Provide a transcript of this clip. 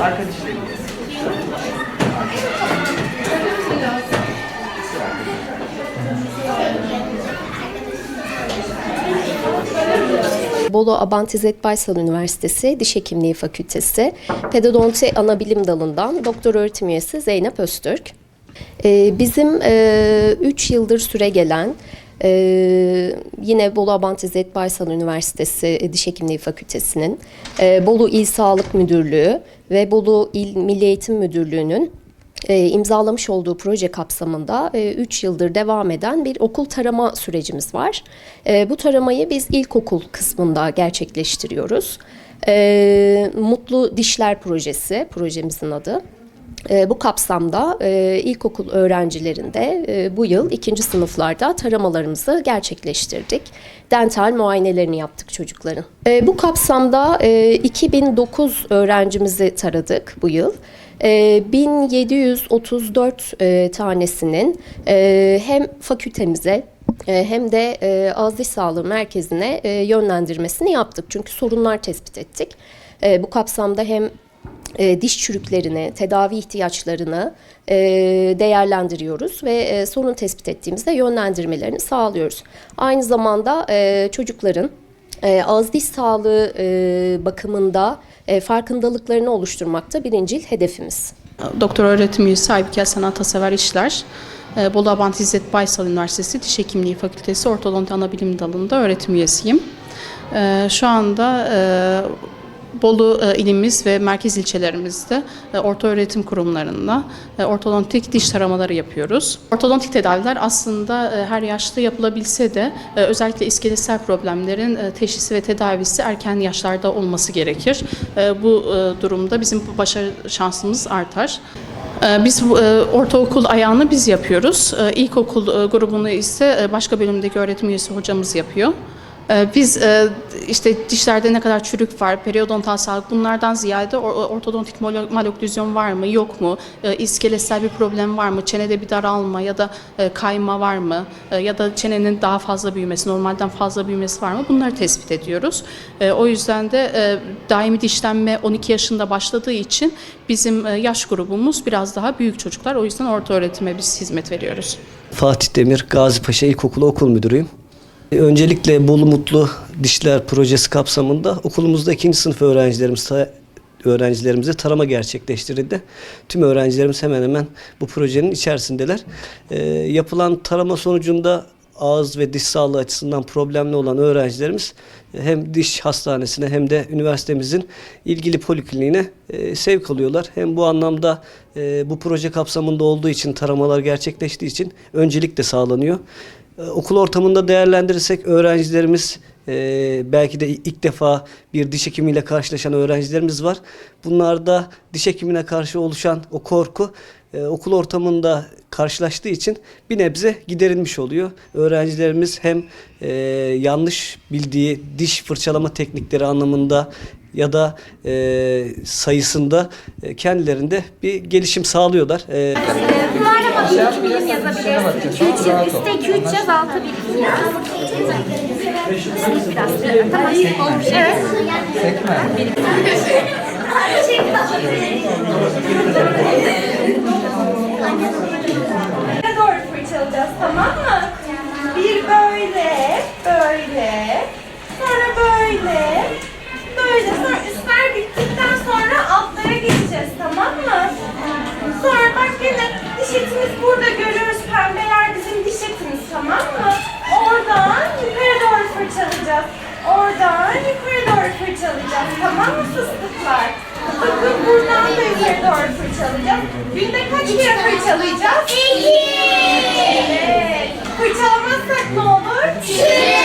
Arkadaşlarımız. Bolu Abant İzzet Baysal Üniversitesi Diş Hekimliği Fakültesi Pedodonti Anabilim Dalı'ndan doktor öğretim üyesi Zeynep Öztürk. Ee, Bizim 3 yıldır süre gelen e, yine Bolu Abant İzzet Baysal Üniversitesi Diş Hekimliği Fakültesi'nin e, Bolu İl Sağlık Müdürlüğü ve Bolu İl Milli Eğitim Müdürlüğü'nün e, imzalamış olduğu proje kapsamında 3 yıldır devam eden bir okul tarama sürecimiz var. E, bu taramayı biz ilkokul kısmında gerçekleştiriyoruz. E, Mutlu Dişler Projesi, projemizin adı. E, bu kapsamda e, ilkokul öğrencilerinde e, bu yıl ikinci sınıflarda taramalarımızı gerçekleştirdik. Dental muayenelerini yaptık çocukların. E, bu kapsamda e, 2009 öğrencimizi taradık bu yıl. E, 1734 e, tanesinin e, hem fakültemize e, hem de e, ağız diş sağlığı merkezine yönlendirmesini yaptık. Çünkü sorunlar tespit ettik. Bu kapsamda hem diş çürüklerini, tedavi ihtiyaçlarını değerlendiriyoruz ve sorun tespit ettiğimizde yönlendirmelerini sağlıyoruz. Aynı zamanda çocukların e, ağız diş sağlığı e, bakımında e, farkındalıklarını oluşturmakta birincil hedefimiz. Doktor öğretim üyesi Aybüke Sanat Sever İşler. Ee, Bolu Abant İzzet Baysal Üniversitesi Diş Hekimliği Fakültesi Ortodonti Anabilim Dalı'nda öğretim üyesiyim. Ee, Şu anda e, Bolu e, ilimiz ve merkez ilçelerimizde e, orta öğretim kurumlarında e, ortodontik diş taramaları yapıyoruz. Ortodontik tedaviler aslında her yaşta yapılabilse de özellikle iskeletsel problemlerin teşhisi ve tedavisi erken yaşlarda olması gerekir. Bu durumda bizim başarı şansımız artar. Biz ortaokul ayağını biz yapıyoruz. İlkokul grubunu ise başka bölümdeki öğretim üyesi hocamız yapıyor. Ee, Biz e, işte dişlerde ne kadar çürük var, periodontal sağlık bunlardan ziyade or- ortodontik malo- maloklüzyon var mı, yok mu, e, iskeletsel bir problem var mı, çenede bir daralma ya da e, kayma var mı E, ya da çenenin daha fazla büyümesi, normalden fazla büyümesi var mı bunları tespit ediyoruz. O yüzden de e, daimi dişlenme 12 yaşında başladığı için bizim yaş grubumuz biraz daha büyük çocuklar. O yüzden orta öğretime biz hizmet veriyoruz. Fatih Demir, Gazi Paşa İlkokulu okul müdürüyüm. Öncelikle Bolu Mutlu Dişler Projesi kapsamında okulumuzda ikinci sınıf öğrencilerimiz öğrencilerimize tarama gerçekleştirildi. Tüm öğrencilerimiz hemen hemen bu projenin içerisindeler. Ee, yapılan tarama sonucunda ağız ve diş sağlığı açısından problemli olan öğrencilerimiz hem diş hastanesine hem de üniversitemizin ilgili polikliniğine e, sevk alıyorlar. Hem bu anlamda e, bu proje kapsamında olduğu için taramalar gerçekleştiği için öncelik de sağlanıyor. Ee, Okul ortamında değerlendirirsek öğrencilerimiz e, belki de ilk defa bir diş hekimiyle karşılaşan öğrencilerimiz var. Bunlarda diş hekimine karşı oluşan o korku e, okul ortamında karşılaştığı için bir nebze giderilmiş oluyor. Öğrencilerimiz hem e, yanlış bildiği diş fırçalama teknikleri anlamında ya da e, sayısında e, kendilerinde bir gelişim sağlıyorlar. E, Bunlarla bak 2 milim yazabilirsin. 2 3 yaz, üstte 2 3 yaz, altı birim yaz. Biraz. Tamam. Evet. Nereye doğru fırçalayacağız tamam mı? Bir böyle, böyle, Günde kaç kere fırçalayacağız? İki. Evet. Fırçalamazsak ne olur? Çürür.